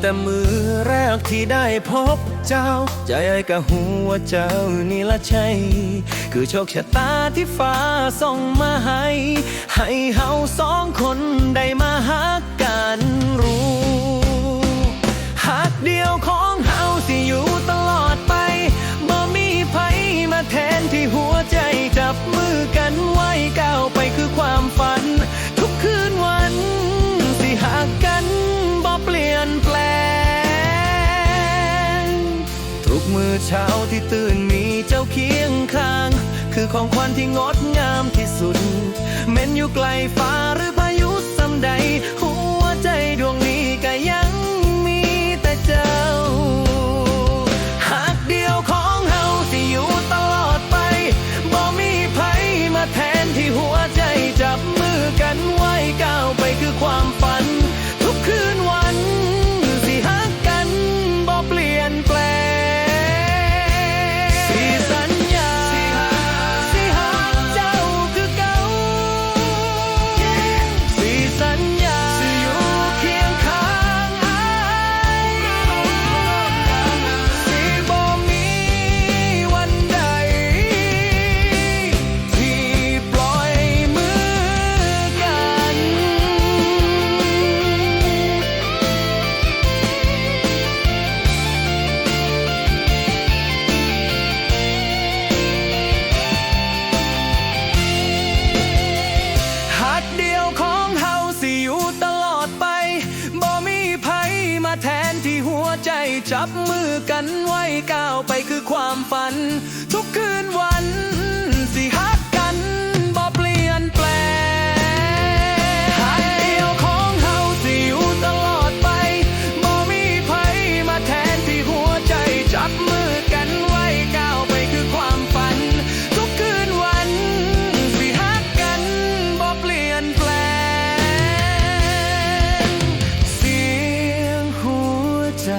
แต่มือแรกที่ได้พบเจ้า ใจไอ้กะหัวเจ้านี่ละใช่ คือโชคชะตาที่ฟ้าส่งมาให้ ให้เฮาสองคนได้มาหา อเช้าที่ตื่นมีเจ้าเคียงข้าง คือของขวัญที่งดงามที่สุด เม้นอยู่ไกลฟ้าหรือพายุสำใด จับมือกันไว้ก้าวไปคือความฝัน ทุกคืนวันสิหักกันบ่เปลี่ยนแปลงหักเดียวของเฮาสิอยู่ตลอดไปบ่มีไผมาแทนที่หัวใจจับมือกันไว้ก้าวไปคือความฝัน ทุกคืนวันสิหักกันบ่เปลี่ยนแปลง เสียงหัวใจ